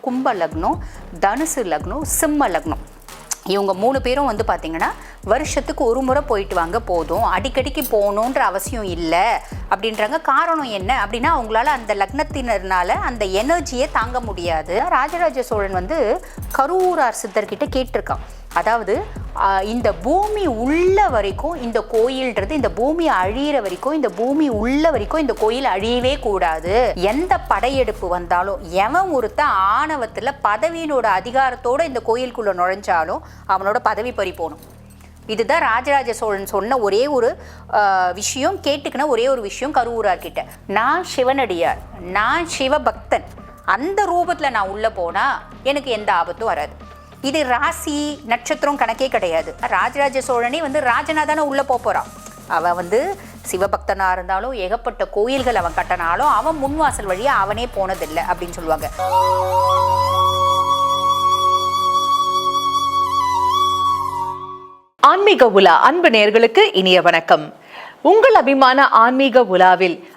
கும்ப லக்னம் தனுசு லக்னம் சிம்ம லக்னம். இவங்க மூணு பேரும் வந்து பார்த்தீங்கன்னா வருஷத்துக்கு ஒரு முறை போயிட்டு வாங்க போதும். அடிக்கடிக்கு போகணுன்ற அவசியம் இல்லை. அப்படின்றாங்க. காரணம் என்ன அப்படின்னா அவங்களால அந்த லக்னத்தினர்னால அந்த எனர்ஜியை தாங்க முடியாது. ராஜராஜ சோழன் வந்து கரூரார் சித்தர்கிட்ட கேட்டிருக்கான். அதாவது இந்த பூமி உள்ள வரைக்கும் இந்த கோயில்ன்றது இந்த பூமி அழியிற வரைக்கும் இந்த பூமி உள்ள வரைக்கும் இந்த கோயில் அழியவே கூடாது. எந்த படையெடுப்பு வந்தாலும் எவன் ஒருத்தன் ஆணவத்தில் பதவியினோட அதிகாரத்தோட இந்த கோயிலுக்குள்ள நுழைஞ்சாலும் அவனோட பதவி பறி போகணும் இதுதான் ராஜராஜ சோழன் சொன்ன ஒரே ஒரு விஷயம் கேட்டுக்கின ஒரே ஒரு விஷயம் கருவூரார்கிட்ட நான் சிவனடியார் நான் சிவபக்தன் அந்த ரூபத்தில் நான் உள்ளே போனால் எனக்கு எந்த ஆபத்தும் வராது. இது ராசி நட்சத்திரம் கணக்கே கிடையாது. ராஜராஜ சோழனே வந்து ராஜனா தானே உள்ளே போக போகிறான் அவன் வந்து சிவபக்தனாக இருந்தாலும் ஏகப்பட்ட கோயில்கள் அவன் கட்டினாலும் அவன் முன்வாசல் வழியாக அவனே போனதில்லை அப்படின்னு சொல்லுவாங்க. ஆன்மீக உலா அன்பு நேயர்களுக்கு இனிய வணக்கம். உங்கள் அபிமான ஆன்மீக உலாவில்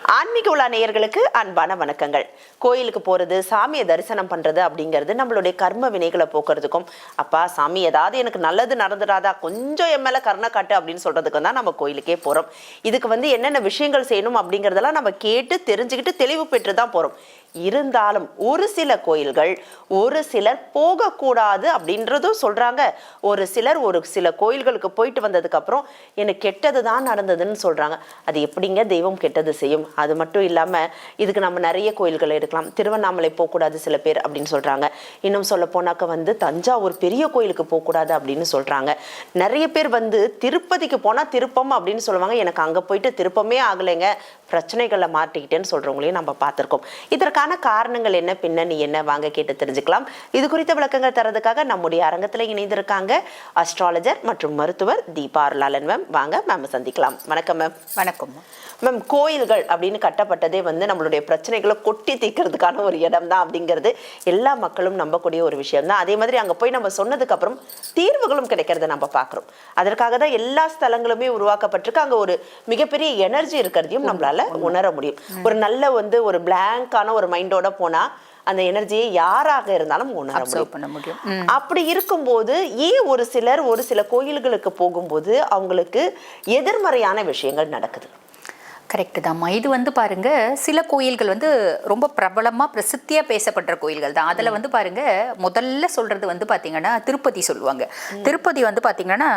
ஆன்மீக உலா நேயர்களுக்கு அன்பான வணக்கங்கள். கோயிலுக்கு போகிறது சாமியை தரிசனம் பண்ணுறது அப்படிங்கிறது நம்மளுடைய கர்ம வினைகளை போக்குறதுக்கும் அப்பா சாமி ஏதாவது எனக்கு நல்லது நடந்துடாதா கொஞ்சம் என் மேலே கருணை காட்டு அப்படின்னு சொல்கிறதுக்கும் தான் நம்ம கோயிலுக்கே போகிறோம் இதுக்கு வந்து என்னென்ன விஷயங்கள் செய்யணும் அப்படிங்கிறதெல்லாம் நம்ம கேட்டு தெரிஞ்சுக்கிட்டு தெளிவு பெற்று தான் போகிறோம் இருந்தாலும் ஒரு சில கோயில்கள் ஒரு சிலர் போகக்கூடாது அப்படின்றதும் சொல்கிறாங்க ஒரு சிலர் ஒரு சில கோயில்களுக்கு போயிட்டு வந்ததுக்கப்புறம் எனக்கு கெட்டது தான் நடந்ததுன்னு சொல்கிறாங்க அது எப்படிங்க தெய்வம் கெட்டது செய்யும்? அது மட்டும் இல்லாமல் இதுக்கு நம்ம நிறைய கோயில்களை எடுக்கலாம். திருவண்ணாமலை போகக்கூடாது சில பேர் அப்படின்னு சொல்கிறாங்க இன்னும் சொல்ல போனாக்க வந்து தஞ்சாவூர் பெரிய கோயிலுக்கு போகக்கூடாது அப்படின்னு சொல்கிறாங்க நிறைய பேர் வந்து திருப்பதிக்கு போனால் திருப்பம் அப்படின்னு சொல்லுவாங்க. எனக்கு அங்கே போயிட்டு திருப்பமே ஆகலைங்க. பிரச்சனைகளை மாட்டிக்கிட்டேன்னு சொல்றவங்களையும் நம்ம பார்த்திருக்கோம். இதற்கான காரணங்கள் என்ன? பின்னணி என்ன வாங்க கேட்டு தெரிஞ்சுக்கலாம். இது குறித்த விளக்கங்கள் தரதுக்காக நம்முடைய அரங்கத்துல இணைந்திருக்காங்க அஸ்ட்ராலஜர் மற்றும் மருத்துவர் தீபா அருளாளன் மேம் வாங்க மேம் சந்திக்கலாம். வணக்கம் மேம் வணக்கம் மேம் கோயில்கள் அப்படின்னு கட்டப்பட்டதே வந்து நம்மளுடைய பிரச்சனைகளை கொட்டி தீர்க்கறதுக்கான ஒரு இடம் தான் அப்படிங்கிறது எல்லா மக்களும் நம்பக்கூடிய ஒரு விஷயம் தான் அதே மாதிரி அங்கே போய் நம்ம சொன்னதுக்கு அப்புறம் தீர்வுகளும் கிடைக்கிறத நம்ம பார்க்குறோம். அதற்காக தான் எல்லா ஸ்தலங்களுமே உருவாக்கப்பட்டிருக்கு. அங்கே ஒரு மிகப்பெரிய எனர்ஜி இருக்கிறதையும் நம்மளால உணர முடியும். ஒரு நல்ல வந்து ஒரு பிளாங்கான ஒரு மைண்டோட போனா அந்த எனர்ஜியை யாராக இருந்தாலும் உணர முடியும். பண்ண முடியும். அப்படி இருக்கும்போது ஏன் ஒரு சிலர் ஒரு சில கோயில்களுக்கு போகும்போது அவங்களுக்கு எதிர்மறையான விஷயங்கள் நடக்குது? கரெக்டு தான்மா இது வந்து பாருங்க சில கோயில்கள் வந்து ரொம்ப பிரபலமாக பிரசித்தியாக பேசப்படுற கோயில்கள் தான். அதில் வந்து பாருங்க முதல்ல சொல்றது வந்து பார்த்தீங்கன்னா திருப்பதி சொல்லுவாங்க. திருப்பதி வந்து பார்த்தீங்கன்னா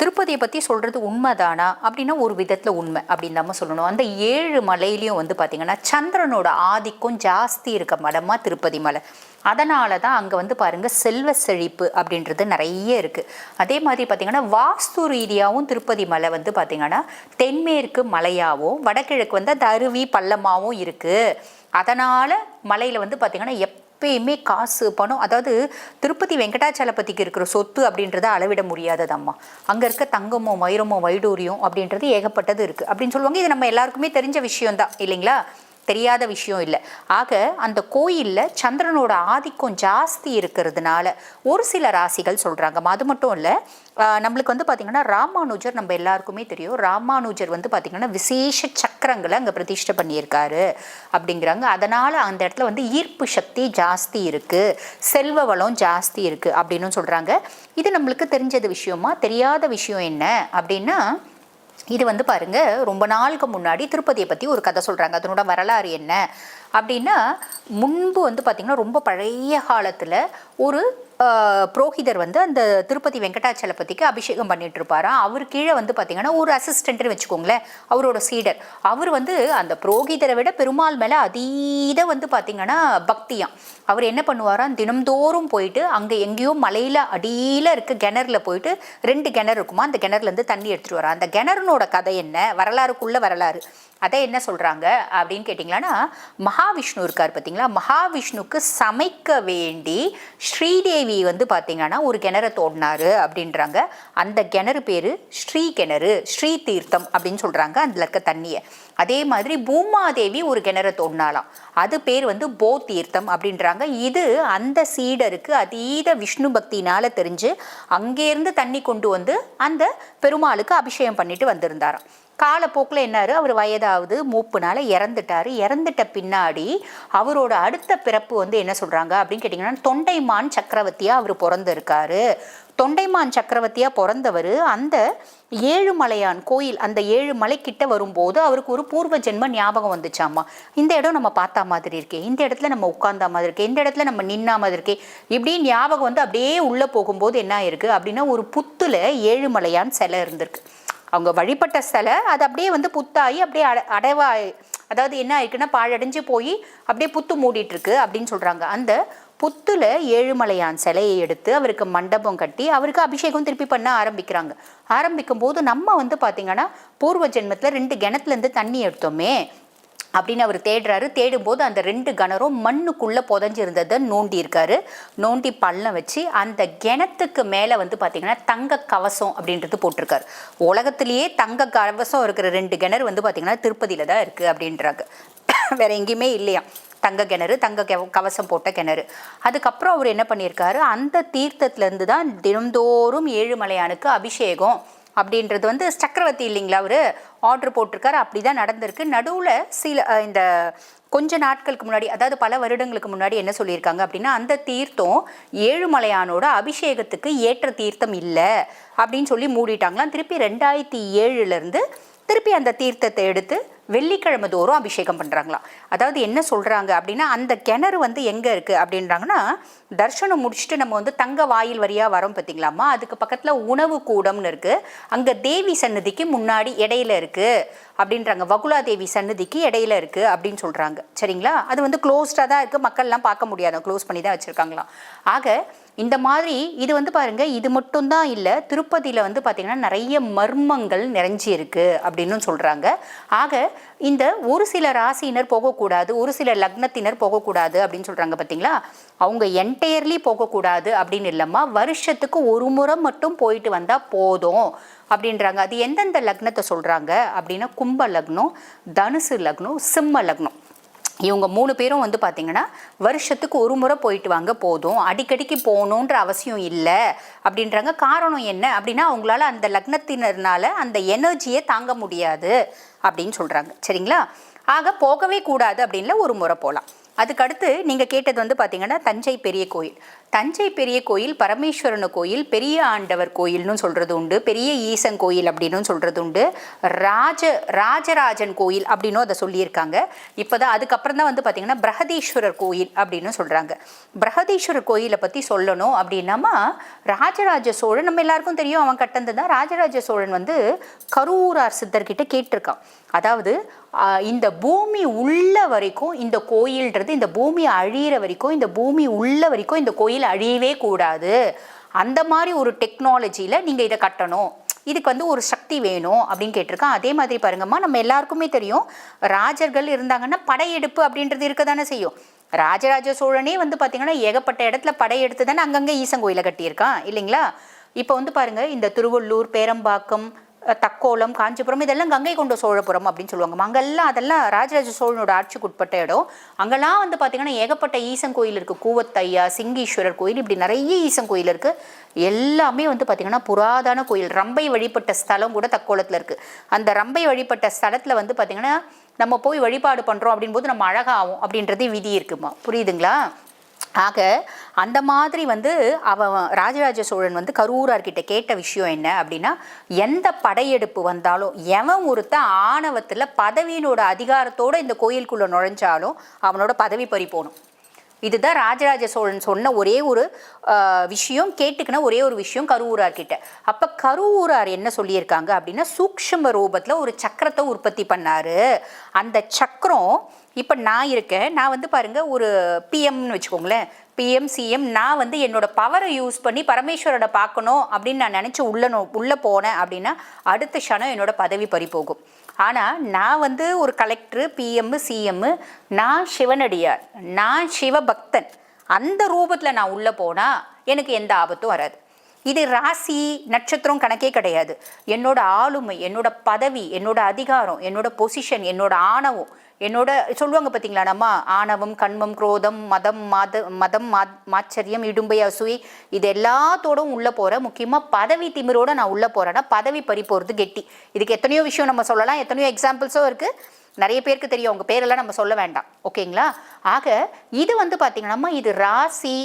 திருப்பதியை பற்றி சொல்கிறது உண்மைதானா? அப்படின்னா ஒரு விதத்தில் உண்மை அப்படின்னு நம்ம சொல்லணும். அந்த ஏழு மலையிலையும் வந்து பார்த்திங்கன்னா சந்திரனோட ஆதிக்கம் ஜாஸ்தி இருக்க மடமாக திருப்பதி மலை. அதனால தான் அங்கே வந்து பாருங்கள் செல்வ செழிப்பு அப்படின்றது நிறைய இருக்குது அதே மாதிரி பார்த்திங்கன்னா வாஸ்து ரீதியாகவும் திருப்பதி மலை வந்து பார்த்திங்கன்னா தென்மேற்கு மலையாகவும் வடகிழக்கு வந்து தருவி அருவி பள்ளமாகவும் இருக்குது அதனால் மலையில் வந்து பார்த்திங்கன்னா எப் எப்பயுமே காசு பணம் அதாவது திருப்பதி வெங்கடாச்சலபதிக்கு இருக்கிற சொத்து அப்படின்றத அளவிட முடியாததம்மா. அங்கே இருக்க தங்கமோ வைரமோ வைடூரியம் அப்படின்றது ஏகப்பட்டது இருக்குது அப்படின்னு சொல்லுவாங்க. இது நம்ம எல்லாருக்குமே தெரிஞ்ச விஷயம்தான். இல்லைங்களா? தெரியாத விஷயம் இல்லை. ஆக அந்த கோயிலில் சந்திரனோட ஆதிக்கம் ஜாஸ்தி இருக்கிறதுனால ஒரு சில ராசிகள் சொல்கிறாங்க அது மட்டும் இல்லை நம்மளுக்கு வந்து பார்த்திங்கன்னா ராமானுஜர் நம்ம எல்லாருக்குமே தெரியும். ராமானுஜர் வந்து பார்த்திங்கன்னா விசேஷ சக்கரங்களை அங்கே பிரதிஷ்டை பண்ணியிருக்காரு அப்படிங்கிறாங்க. அதனால் அந்த இடத்துல வந்து ஈர்ப்பு சக்தி ஜாஸ்தி இருக்குது செல்வ வளம் ஜாஸ்தி இருக்குது அப்படின்னு சொல்கிறாங்க இது நம்மளுக்கு தெரிஞ்சது விஷயமா? தெரியாத விஷயம் என்ன அப்படின்னா இது வந்து பாருங்க ரொம்ப நாளுக்கு முன்னாடி திருப்பதியை பற்றி ஒரு கதை சொல்கிறாங்க அதனோட வரலாறு என்ன? அப்படின்னா முன்பு வந்து பார்த்திங்கன்னா ரொம்ப பழைய காலத்தில் ஒரு புரோகிதர் வந்து அந்த திருப்பதி வெங்கடாச்சலபதிக்கு அபிஷேகம் பண்ணிட்டு இருப்பாராம் அவர் கீழே வந்து பார்த்தீங்கன்னா ஒரு அசிஸ்டன்ட்னு வச்சுக்கோங்களேன் அவரோட சீடர். அவர் வந்து அந்த புரோகிதரை விட பெருமாள் மேலே அதீத வந்து பார்த்தீங்கன்னா பக்தியாம். அவர் என்ன பண்ணுவாராம் தினம்தோறும் போயிட்டு அங்கே எங்கேயோ மலையில் அடியில் இருக்க கிணறுல போயிட்டு ரெண்டு கிணறு இருக்குமா அந்த கிணறுலேருந்து தண்ணி எடுத்துகிட்டு வரான் அந்த கிணறுனோட கதை என்ன? வரலாறுக்குள்ள வரலாறு. அதை என்ன சொல்கிறாங்க அப்படின்னு கேட்டிங்களான்னா மகாவிஷ்ணு இருக்கார் பார்த்தீங்களா மகாவிஷ்ணுக்கு சமைக்க வேண்டி ஸ்ரீதேவி வந்து பார்த்தீங்கன்னா ஒரு கிணற தோடினாரு அப்படின்றாங்க. அந்த கிணறு பேர் ஸ்ரீ கிணறு ஸ்ரீ தீர்த்தம் அப்படின்னு சொல்கிறாங்க அதில் இருக்க தண்ணியை. அதே மாதிரி பூமாதேவி ஒரு கிணற தோடினாலாம் அது பேர் வந்து போ தீர்த்தம் அப்படின்றாங்க. இது அந்த சீடருக்கு அதீத விஷ்ணு பக்தினால் தெரிஞ்சு அங்கேருந்து தண்ணி கொண்டு வந்து அந்த பெருமாளுக்கு அபிஷேகம் பண்ணிட்டு வந்திருந்தாராம். காலப்போக்கில் என்னாரு? அவர் வயதாவது மூப்புனால இறந்துட்டாரு. இறந்துட்ட பின்னாடி அவரோட அடுத்த பிறப்பு வந்து என்ன சொல்கிறாங்க அப்படின்னு கேட்டிங்கன்னா தொண்டைமான் சக்கரவர்த்தியாக அவர் பிறந்திருக்காரு. தொண்டைமான் சக்கரவர்த்தியாக பிறந்தவர் அந்த ஏழுமலையான் கோயில் அந்த ஏழு மலைக்கிட்ட வரும்போது அவருக்கு ஒரு பூர்வ ஜென்ம ஞாபகம் வந்துச்சாமா? இந்த இடம் நம்ம பார்த்தா மாதிரி இருக்கே. இந்த இடத்துல நம்ம உட்கார்ந்தா மாதிரி இருக்கே. இந்த இடத்துல நம்ம நின்னா மாதிரி இருக்கே. இப்படி ஞாபகம் வந்து அப்படியே உள்ளே போகும்போது என்ன ஆயிருக்கு அப்படின்னா ஒரு புத்துல ஏழுமலையான் சிலை இருந்திருக்கு. அவங்க வழிபட்ட சிலை அது அப்படியே வந்து புத்தாகி அப்படியே அட அடைவாய் அதாவது என்ன ஆயிருக்குன்னா பாழடைஞ்சு போய் அப்படியே புத்து மூடிட்டு இருக்கு அப்படின்னு சொல்றாங்க. அந்த புத்துல ஏழுமலையான் சிலையை எடுத்து அவருக்கு மண்டபம் கட்டி அவருக்கு அபிஷேகம் திருப்பி பண்ண ஆரம்பிக்கிறாங்க. ஆரம்பிக்கும் போது நம்ம வந்து பார்த்திங்கன்னா பூர்வ ஜென்மத்தில் ரெண்டு கிணத்துலேருந்து தண்ணி எடுத்தோமே அப்படின்னு அவர் தேடுறாரு. தேடும்போது அந்த ரெண்டு கிணறும் மண்ணுக்குள்ளே புதஞ்சிருந்ததை நோண்டி இருக்காரு நோண்டி பள்ளம் வச்சு அந்த கிணத்துக்கு மேலே வந்து பார்த்திங்கன்னா தங்க கவசம் அப்படின்றது போட்டிருக்காரு. உலகத்திலேயே தங்க கவசம் இருக்கிற ரெண்டு கிணறு வந்து பார்த்திங்கன்னா திருப்பதியில் தான் இருக்குது அப்படின்றாங்க. வேற எங்கேயுமே இல்லையா தங்க கிணறு தங்க கவ- கவசம் போட்ட கிணறு. அதுக்கப்புறம் அவர் என்ன பண்ணியிருக்காரு? அந்த தீர்த்தத்துலேருந்து தான் தினந்தோறும் ஏழுமலையானுக்கு அபிஷேகம் அப்படின்றது வந்து சக்கரவர்த்தி இல்லைங்களா அவர்? ஆர்டர் போட்டிருக்காரு. அப்படி தான் நடந்திருக்கு. நடுவில் சில இந்த கொஞ்ச நாட்களுக்கு முன்னாடி அதாவது பல வருடங்களுக்கு முன்னாடி என்ன சொல்லியிருக்காங்க அப்படின்னா அந்த தீர்த்தம் ஏழுமலையானோட அபிஷேகத்துக்கு ஏற்ற தீர்த்தம் இல்லை அப்படின்னு சொல்லி மூடிட்டாங்களாம். திருப்பி ரெண்டாயிரத்தி ஏழுலேருந்து திருப்பி அந்த தீர்த்தத்தை எடுத்து வெள்ளிக்கிழமை தோறும் அபிஷேகம் பண்ணுறாங்களாம் அதாவது என்ன சொல்கிறாங்க அப்படின்னா அந்த கிணறு வந்து எங்கே இருக்குது அப்படின்றாங்கன்னா தர்ஷனம் முடிச்சுட்டு நம்ம வந்து தங்க வாயில் வரியாக வரோம் பார்த்தீங்களாமா அதுக்கு பக்கத்தில் உணவு கூடம்னு இருக்குது அங்கே தேவி சன்னதிக்கு முன்னாடி இடையில இருக்குது அப்படின்றாங்க. வகுலா தேவி சன்னதிக்கு இடையில இருக்குது அப்படின்னு சொல்கிறாங்க சரிங்களா? அது வந்து க்ளோஸ்டாக தான் இருக்குது மக்கள்லாம் பார்க்க முடியாது. க்ளோஸ் பண்ணி தான் வச்சுருக்காங்களாம். ஆக இந்த மாதிரி இது வந்து பாருங்க இது மட்டும்தான் இல்லை திருப்பதியில் வந்து பார்த்தீங்கன்னா நிறைய மர்மங்கள் நிறைஞ்சி இருக்கு அப்படின்னு சொல்கிறாங்க ஆக இந்த ஒரு சில ராசியினர் போகக்கூடாது ஒரு சில லக்னத்தினர் போகக்கூடாது அப்படின்னு சொல்கிறாங்க பார்த்தீங்களா அவங்க என்டையர்லி போகக்கூடாது அப்படின்னு இல்லைம்மா. வருஷத்துக்கு ஒரு முறை மட்டும் போயிட்டு வந்தால் போதும். அப்படின்றாங்க. அது எந்தெந்த லக்னத்தை சொல்கிறாங்க அப்படின்னா கும்ப லக்னம் தனுசு லக்னம் சிம்ம லக்னம். இவங்க மூணு பேரும் வந்து பார்த்தீங்கன்னா வருஷத்துக்கு ஒரு முறை போயிட்டு வாங்க போதும். அடிக்கடிக்கு போகணுன்ற அவசியம் இல்லை. அப்படின்றாங்க. காரணம் என்ன அப்படின்னா அவங்களால அந்த லக்னத்தினர்னால அந்த எனர்ஜியை தாங்க முடியாது அப்படின்னு சொல்கிறாங்க சரிங்களா? ஆக போகவே கூடாது அப்படின்ல ஒரு முறை போகலாம் அதுக்கடுத்து நீங்கள் கேட்டது வந்து பார்த்தீங்கன்னா தஞ்சை பெரிய கோயில். தஞ்சை பெரிய கோயில் பரமேஸ்வரன் கோயில் பெரிய ஆண்டவர் கோயில்னு சொல்கிறது உண்டு பெரிய ஈசன் கோயில் அப்படின்னு சொல்கிறது உண்டு. ராஜ ராஜராஜன் கோயில் அப்படின்னும் அதை சொல்லியிருக்காங்க. இப்போ தான் அதுக்கப்புறம் தான் வந்து பார்த்திங்கன்னா பிரகதீஸ்வரர் கோயில் அப்படின்னு சொல்கிறாங்க பிரகதீஸ்வரர் கோயிலை பற்றி சொல்லணும் அப்படின்னாமா ராஜராஜ சோழன் நம்ம எல்லாருக்கும் தெரியும் அவன் கட்டந்து தான். ராஜராஜ சோழன் வந்து கரூரார் சித்தர்கிட்ட கேட்டிருக்கான். அதாவது இந்த பூமி உள்ள வரைக்கும் இந்த கோயில்ன்றது இந்த பூமி அழியிற வரைக்கும் இந்த பூமி உள்ள வரைக்கும் இந்த கோயில் அழியவே கூடாது. அந்த மாதிரி ஒரு டெக்னாலஜியில் நீங்கள் இதை கட்டணும். இதுக்கு வந்து ஒரு சக்தி வேணும் அப்படின்னு கேட்டிருக்கான். அதே மாதிரி பாருங்கம்மா நம்ம எல்லாருக்குமே தெரியும். ராஜர்கள் இருந்தாங்கன்னா படையெடுப்பு அப்படின்றது இருக்க தானே செய்யும். ராஜராஜ சோழனே வந்து பார்த்தீங்கன்னா ஏகப்பட்ட இடத்துல படையெடுத்து தானே அங்கங்கே ஈசன் கோயிலை கட்டியிருக்கான் இல்லைங்களா? இப்போ வந்து பாருங்க இந்த திருவள்ளூர் பேரம்பாக்கம் தக்கோலம் காஞ்சிபுரம் இதெல்லாம் கங்கை கொண்ட சோழபுரம் அப்படின்னு சொல்லுவாங்க. அங்கெல்லாம் அதெல்லாம் ராஜராஜ சோழனோட ஆட்சிக்கு உட்பட்ட இடம். அங்கெல்லாம் வந்து பார்த்தீங்கன்னா ஏகப்பட்ட ஈசன் கோயில் இருக்குது கூவத்தையா சிங்கீஸ்வரர் கோயில் இப்படி நிறைய ஈசன் கோயில் இருக்குது எல்லாமே வந்து பார்த்தீங்கன்னா புராதன கோயில். ரம்பை வழிபட்ட ஸ்தலம் கூட தக்கோலத்தில் இருக்குது அந்த ரம்பை வழிபட்ட ஸ்தலத்தில் வந்து பார்த்தீங்கன்னா நம்ம போய் வழிபாடு பண்ணுறோம் அப்படின் போது நம்ம அழகாகும் அப்படின்றது விதி இருக்குமா? புரியுதுங்களா? ஆக அந்த மாதிரி வந்து அவன் ராஜராஜ சோழன் வந்து கரூரார்கிட்ட கேட்ட விஷயம் என்ன அப்படின்னா எந்த படையெடுப்பு வந்தாலும் எவன் ஒருத்தன் ஆணவத்தில் பதவியினோட அதிகாரத்தோடு இந்த கோயிலுக்குள்ளே நுழைஞ்சாலும் அவனோட பதவி பறி போகணும். இதுதான் ராஜராஜ சோழன் சொன்ன ஒரே ஒரு விஷயம் கேட்டுக்கின ஒரே ஒரு விஷயம் கருவூரார் கிட்ட. கருவூரார் என்ன சொல்லியிருக்காங்க அப்படின்னா சூக்ஷ்ம ரூபத்தில் ஒரு சக்கரத்தை உற்பத்தி பண்ணார். அந்த சக்கரம் இப்போ நான் இருக்கேன். நான் வந்து பாருங்கள் ஒரு பிஎம்னு வச்சுக்கோங்களேன். பிஎம் சிஎம் நான் வந்து என்னோட பவரை யூஸ் பண்ணி பரமேஸ்வரோட பார்க்கணும் அப்படின்னு நான் நினச்சி உள்ள நோ- உள்ளே போனேன் அப்படின்னா அடுத்த க்ஷணம் என்னோட பதவி பறி போகும். ஆனால் நான் வந்து ஒரு கலெக்டரு பிஎம்மு சிஎம்மு நான் சிவனடியார் நான் சிவபக்தன் அந்த ரூபத்தில் நான் உள்ளே போனால் எனக்கு எந்த ஆபத்தும் வராது. இது ராசி நட்சத்திரம் கணக்கே கிடையாது. என்னோட ஆளுமை என்னோட பதவி என்னோட அதிகாரம் என்னோட பொசிஷன் என்னோட ஆணவம் என்னோட சொல்லுவாங்க பார்த்தீங்களா நம்ம ஆணவம் கண்மம் குரோதம் மதம் மத மதம் மாச்சரியம் இடும்பை அசூயை இது எல்லாத்தோடும் உள்ளே போகிறேன் முக்கியமாக பதவி திமிரோட நான் உள்ளே போகிறேன்னா பதவி பறி போகிறது கெட்டி. இதுக்கு எத்தனையோ விஷயம் நம்ம சொல்லலாம் எத்தனையோ எக்ஸாம்பிள்ஸும் இருக்குது நிறைய பேருக்கு தெரியும் அவங்க பேரெல்லாம் நம்ம சொல்ல வேண்டாம். ஓகேங்களா? ஆக இது வந்து பார்த்திங்கன்னா இது ராசி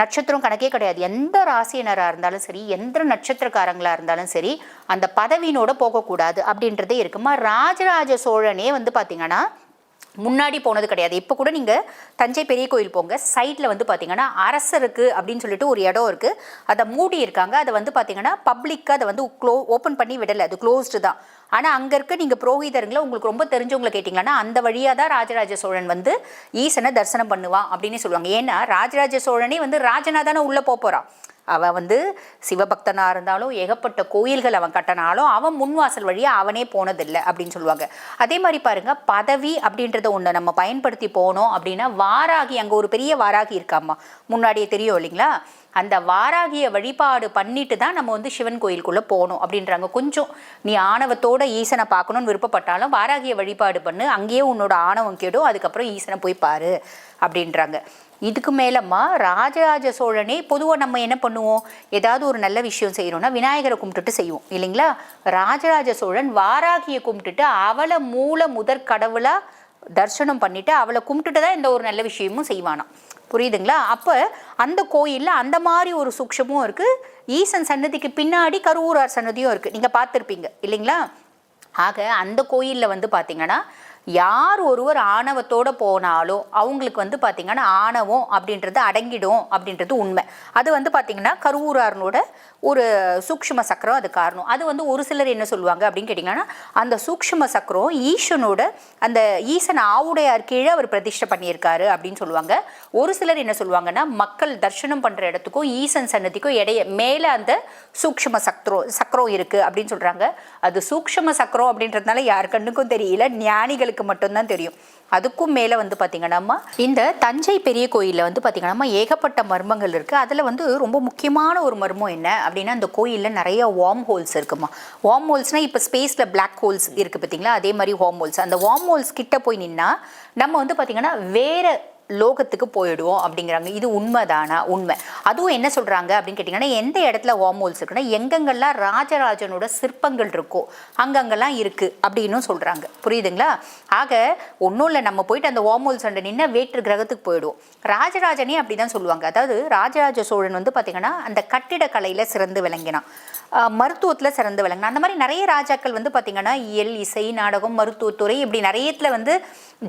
நட்சத்திரம் கணக்கே கிடையாது. எந்த ராசியினராக இருந்தாலும் சரி எந்த நட்சத்திரக்காரங்களாக இருந்தாலும் சரி அந்த பதவியினோட போகக்கூடாது அப்படின்றதே இருக்குமா ராஜராஜ சோழனே வந்து பார்த்திங்கன்னா முன்னாடி போனது கிடையாது. இப்போ கூட நீங்கள் தஞ்சை பெரிய கோயில் போங்க. சைட்டில் வந்து பார்த்தீங்கன்னா அரசருக்கு அப்படின்னு சொல்லிட்டு ஒரு இடம் இருக்குது அதை மூடி இருக்காங்க. அதை வந்து பார்த்தீங்கன்னா பப்ளிக்காக அதை வந்து க்ளோ ஓப்பன் பண்ணி விடலை. அது க்ளோஸ்டு தான். ஆனால் அங்கே இருக்க நீங்கள் புரோகிதருங்களை உங்களுக்கு ரொம்ப தெரிஞ்சவங்களை கேட்டிங்கன்னா அந்த வழியாக தான் ராஜராஜ சோழன் வந்து ஈசனை தரிசனம் பண்ணுவான் அப்படின்னு சொல்லுவாங்க. ஏன்னா ராஜராஜ சோழனே வந்து ராஜனா தானே உள்ளே போக போகிறான் அவன் வந்து சிவபக்தனாக இருந்தாலும் ஏகப்பட்ட கோயில்கள் அவன் கட்டினாலும் அவன் முன்வாசல் வழியாக அவனே போனதில்லை அப்படின்னு சொல்லுவாங்க. அதே மாதிரி பாருங்கள் பதவி அப்படின்றத ஒன்று நம்ம பயன்படுத்தி போனோம் அப்படின்னா வாராகி அங்கே ஒரு பெரிய வாராகி இருக்காம்மா. முன்னாடியே தெரியும் இல்லைங்களா? அந்த வாராகிய வழிபாடு பண்ணிட்டு தான் நம்ம வந்து சிவன் கோயிலுக்குள்ளே போகணும் அப்படின்றாங்க. கொஞ்சம் நீ ஆணவத்தோட ஈசனை பார்க்கணும்னு விருப்பப்பட்டாலும் வாராகிய வழிபாடு பண்ணு அங்கேயே உன்னோட ஆணவம் கெடும் அதுக்கப்புறம் ஈசனை போய் பாரு அப்படின்றாங்க. இதுக்கு மேலம்மா ராஜராஜ சோழனே பொதுவாக நம்ம என்ன பண்ணுவோம்? ஏதாவது ஒரு நல்ல விஷயம் செய்கிறோன்னா விநாயகரை கும்பிட்டுட்டு செய்வோம். இல்லைங்களா? ராஜராஜ சோழன் வாராகியை கும்பிட்டுட்டு அவளை மூல முதற் கடவுளாக தரிசனம் பண்ணிட்டு அவளை கும்பிட்டுட்டு தான் இந்த ஒரு நல்ல விஷயமும் செய்வானாம். புரியுதுங்களா? அப்போ அந்த கோயிலில் அந்த மாதிரி ஒரு சூக்ஷமும் இருக்குது ஈசன் சன்னதிக்கு பின்னாடி கருவூரார் சன்னதியும் இருக்குது நீங்கள் பார்த்துருப்பீங்க. இல்லைங்களா? ஆக அந்த கோயிலில் வந்து பார்த்தீங்கன்னா யார் ஒருவர் ஆணவத்தோட போனாலோ அவங்களுக்கு வந்து பார்த்திங்கன்னா ஆணவம் அப்படின்றது அடங்கிடும் அப்படின்றது உண்மை. அது வந்து பார்த்திங்கன்னா கருவூராரனோட ஒரு சூக்ஷ்ம சக்கரம் அது காரணம். அது வந்து ஒரு சிலர் என்ன சொல்லுவாங்க அப்படின்னு கேட்டிங்கன்னா அந்த சூக்ஷ்ம சக்கரம் ஈசனோட அந்த ஈசன் ஆவுடையார் கீழே அவர் பிரதிஷ்டை பண்ணியிருக்காரு அப்படின்னு சொல்லுவாங்க. ஒரு சிலர் என்ன சொல்லுவாங்கன்னா மக்கள் தர்ஷனம் பண்ணுற இடத்துக்கும் ஈசன் சன்னதிக்கும் இடைய மேலே அந்த சூக்ஷ்ம சக்கரம் சக்கரம் இருக்குது அப்படின்னு சொல்கிறாங்க அது சூக்ஷ்ம சக்கரம் அப்படின்றதுனால யார் கண்ணுக்கும் தெரியல ஞானிகளுக்கு மட்டும்தான் தெரியும். அதுக்கும் மேலே வந்து பார்த்தீங்கன்னா இந்த தஞ்சை பெரிய கோயிலில் வந்து பார்த்தீங்கன்னா ஏகப்பட்ட மர்மங்கள் இருக்குது அதில் வந்து ரொம்ப முக்கியமான ஒரு மர்மம் என்ன அப்படின்னா அந்த கோயிலில் நிறைய வார்ம் ஹோல்ஸ் இருக்குமா. வார்ம் ஹோல்ஸ்னால் இப்போ ஸ்பேஸில் பிளாக் ஹோல்ஸ் இருக்குது பார்த்தீங்களா அதே மாதிரி வார்ம் ஹோல்ஸ் அந்த வார்ம் ஹோல்ஸ் கிட்ட போய் நின்னா நம்ம வந்து பார்த்தீங்கன்னா வேறு லோகத்துக்கு போயிடுவோம் அப்படிங்கிறாங்க. இது உண்மைதானா? உண்மை. அதுவும் என்ன சொல்கிறாங்க அப்படின்னு கேட்டிங்கன்னா எந்த இடத்துல வார்மோல்ஸ் இருக்குன்னா எங்கெங்கெல்லாம் ராஜராஜனோட சிற்பங்கள் இருக்கோ அங்கங்கெல்லாம் இருக்குது அப்படின்னும் சொல்கிறாங்க புரியுதுங்களா? ஆக ஒன்றும் இல்லை. நம்ம போயிட்டு அந்த வார்மோல்ஸ் அண்டை நின்று வேற்று கிரகத்துக்கு போயிடுவோம். ராஜராஜனே அப்படி தான் சொல்லுவாங்க. அதாவது ராஜராஜ சோழன் வந்து பார்த்திங்கன்னா அந்த கட்டிடக்கலையில் சிறந்து விளங்கினான். மருத்துவத்தில் சிறந்து விளங்கினா அந்த மாதிரி நிறைய ராஜாக்கள் வந்து பார்த்திங்கன்னா இயல் இசை நாடகம் மருத்துவத்துறை இப்படி நிறையத்தில் வந்து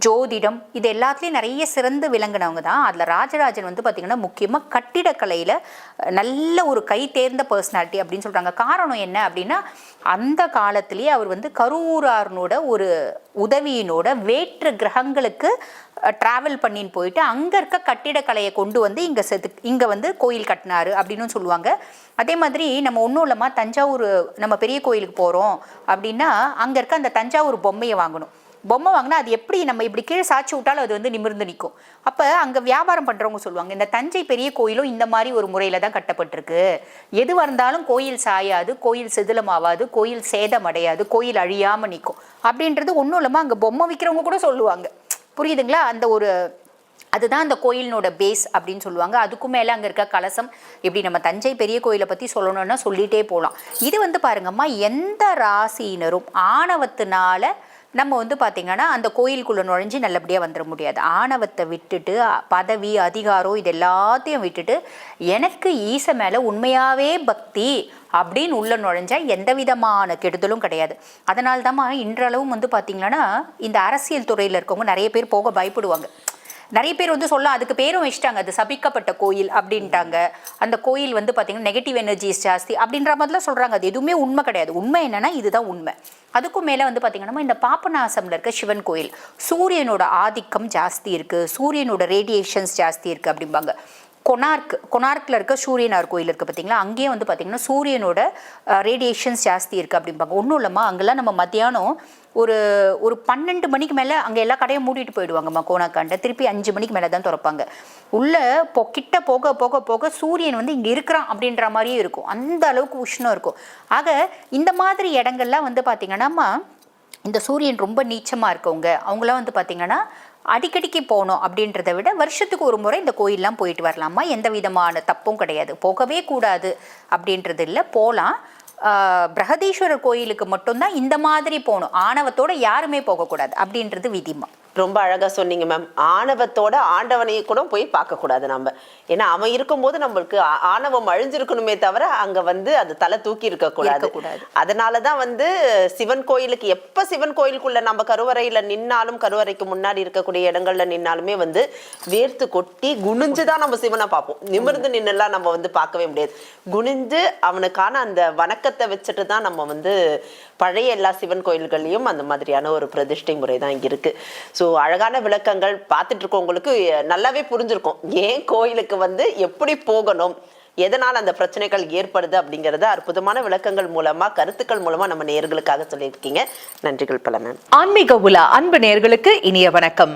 ஜோதிடம் இது எல்லாத்துலேயும் நிறைய சிறந்து விளங்கினவங்க தான். அதில் ராஜராஜன் வந்து பார்த்திங்கன்னா முக்கியமாக கட்டிடக்கலையில் நல்ல ஒரு கை தேர்ந்த பர்சனாலிட்டி அப்படின்னு சொல்கிறாங்க காரணம் என்ன அப்படின்னா அந்த காலத்திலேயே அவர் வந்து கருவூராரனோட ஒரு உதவியினோட வேற்று கிரகங்களுக்கு ட்ராவல் பண்ணின்னு போயிட்டு அங்கே இருக்க கட்டிடக்கலையை கொண்டு வந்து இங்கே செது இங்கே வந்து கோயில் கட்டினாரு அப்படின்னு சொல்லுவாங்க. அதே மாதிரி நம்ம ஒன்றும் இல்லாமல் தஞ்சாவூர் நம்ம பெரிய கோயிலுக்கு போகிறோம் அப்படின்னா அங்கே இருக்க அந்த தஞ்சாவூர் பொம்மையை வாங்கணும். பொம்மை வாங்கினா அது எப்படி நம்ம இப்படி கீழே சாய்ச்சி விட்டாலும் அது வந்து நிமிர்ந்து நிற்கும் அப்போ அங்கே வியாபாரம் பண்ணுறவங்க சொல்லுவாங்க இந்த தஞ்சை பெரிய கோயிலும் இந்த மாதிரி ஒரு முறையில் தான் கட்டப்பட்டிருக்கு. எது வந்தாலும் கோயில் சாயாது கோயில் சிதிலமாவாது கோயில் சேதம் அடையாது கோயில் அழியாமல் நிற்கும் அப்படின்றது ஒன்றும் இல்லாமல் அங்கே பொம்மை விற்கிறவங்க கூட சொல்லுவாங்க. புரியுதுங்களா? அந்த ஒரு அதுதான் அந்த கோயிலினோட பேஸ் அப்படின்னு சொல்லுவாங்க. அதுக்கும் மேலே அங்கே இருக்க கலசம் இப்படி நம்ம தஞ்சை பெரிய கோயிலை பற்றி சொல்லணும்னா சொல்லிகிட்டே போகலாம் இது வந்து பாருங்கம்மா எந்த ராசியினரும் ஆணவத்தினால நம்ம வந்து பார்த்திங்கன்னா அந்த கோயிலுக்குள்ளே நுழைஞ்சு நல்லபடியாக வந்துட முடியாது. ஆணவத்தை விட்டுட்டு பதவி அதிகாரம் இது எல்லாத்தையும் விட்டுட்டு எனக்கு ஈச மேலே உண்மையாகவே பக்தி அப்படின்னு உள்ள நுழைஞ்சா எந்த விதமான கெடுதலும் கிடையாது. அதனால்தாம்மா இன்றளவும் வந்து பார்த்திங்கன்னா இந்த அரசியல் துறையில் இருக்கவங்க நிறைய பேர் போக பயப்படுவாங்க. நிறைய பேர் வந்து சொல்ல அதுக்கு பேரும் வச்சுட்டாங்க அது சபிக்கப்பட்ட கோயில் அப்படின்ட்டாங்க. அந்த கோயில் வந்து பார்த்தீங்கன்னா நெகட்டிவ் எனர்ஜிஸ் ஜாஸ்தி அப்படின்ற மாதிரிலாம் சொல்கிறாங்க அது எதுவுமே உண்மை கிடையாது. உண்மை என்னன்னா இதுதான் உண்மை. அதுக்கும் மேலே வந்து பார்த்தீங்கன்னா இந்த பாபநாசம்ல இருக்க சிவன் கோயில் சூரியனோட ஆதிக்கம் ஜாஸ்தி இருக்குது சூரியனோட ரேடியேஷன்ஸ் ஜாஸ்தி இருக்குது அப்படிம்பாங்க. கொனார்க் கொனார்க்கில் இருக்க சூரியனார் கோயில் இருக்குது பார்த்தீங்களா அங்கேயே வந்து பார்த்திங்கன்னா சூரியனோட ரேடியேஷன்ஸ் ஜாஸ்தி இருக்குது அப்படிம்பாங்க. ஒன்றும் இல்லைம்மா அங்கெல்லாம் நம்ம மத்தியானம் ஒரு ஒரு பன்னெண்டு மணிக்கு மேலே அங்கே எல்லா கடையும் மூடிட்டு போயிடுவாங்கம்மா கோனாக்காண்ட திருப்பி அஞ்சு மணிக்கு மேலே தான் திறப்பாங்க. உள்ளே போ கிட்ட போக போக போக சூரியன் வந்து இங்கே இருக்கிறான் அப்படின்ற மாதிரியே இருக்கும். அந்த அளவுக்கு உஷ்ணம் இருக்கும். ஆக இந்த மாதிரி இடங்கள்லாம் வந்து பார்த்திங்கன்னாம்மா இந்த சூரியன் ரொம்ப நீச்சமாக இருக்கவங்க அவங்களாம் வந்து பார்த்திங்கன்னா அடிக்கடிக்கு போகணும் அப்படின்றத விட வருஷத்துக்கு ஒரு முறை இந்த கோயிலெலாம் போயிட்டு வரலாமா? எந்த விதமான தப்பும் கிடையாது. போகவே கூடாது அப்படின்றது இல்லை. போகலாம் பிரகதீஸ்வரர் கோயிலுக்கு மட்டும்தான் இந்த மாதிரி போகணும். ஆணவத்தோடு யாருமே போகக்கூடாது அப்படின்றது விதிமா? ரொம்ப அழகா சொன்னீங்க மேம் ஆணவத்தோட ஆண்டவனையை கூட போய் பார்க்க கூடாது நம்ம ஏன்னா அவன் இருக்கும்போது நம்மளுக்கு ஆணவம் அழிஞ்சிருக்கணுமே தவிர அங்க வந்து அது தலை தூக்கி இருக்க கூடாது. இருக்கக்கூடாது. அதனாலதான் வந்து சிவன் கோயிலுக்கு எப்ப சிவன் கோயிலுக்குள்ள நம்ம கருவறையில நின்னாலும் கருவறைக்கு முன்னாடி இருக்கக்கூடிய இடங்கள்ல நின்னாலுமே வந்து வேர்த்து கொட்டி குனிஞ்சு தான் நம்ம சிவனை பார்ப்போம். நிமிர்ந்து நின்னுலாம் நம்ம வந்து பார்க்கவே முடியாது. குனிஞ்சு அவனுக்கான அந்த வணக்கத்தை வச்சுட்டு தான் நம்ம வந்து பழைய எல்லா சிவன் கோயில்கள்லயும் அந்த மாதிரியான ஒரு பிரதிஷ்டை முறை தான் இங்க இருக்கு. ஸோ அழகான விளக்கங்கள் பார்த்துட்டு இருக்கவங்களுக்கு நல்லாவே புரிஞ்சிருக்கும். ஏன் கோயிலுக்கு வந்து எப்படி போகணும்? எதனால் அந்த பிரச்சனைகள் ஏற்படுது அப்படிங்கறத அற்புதமான விளக்கங்கள் மூலமா கருத்துக்கள் மூலமா நம்ம நேர்களுக்காக சொல்லியிருக்கீங்க. நன்றிகள் பல மேம் ஆன்மீக உலா அன்பு நேர்களுக்கு இனிய வணக்கம்.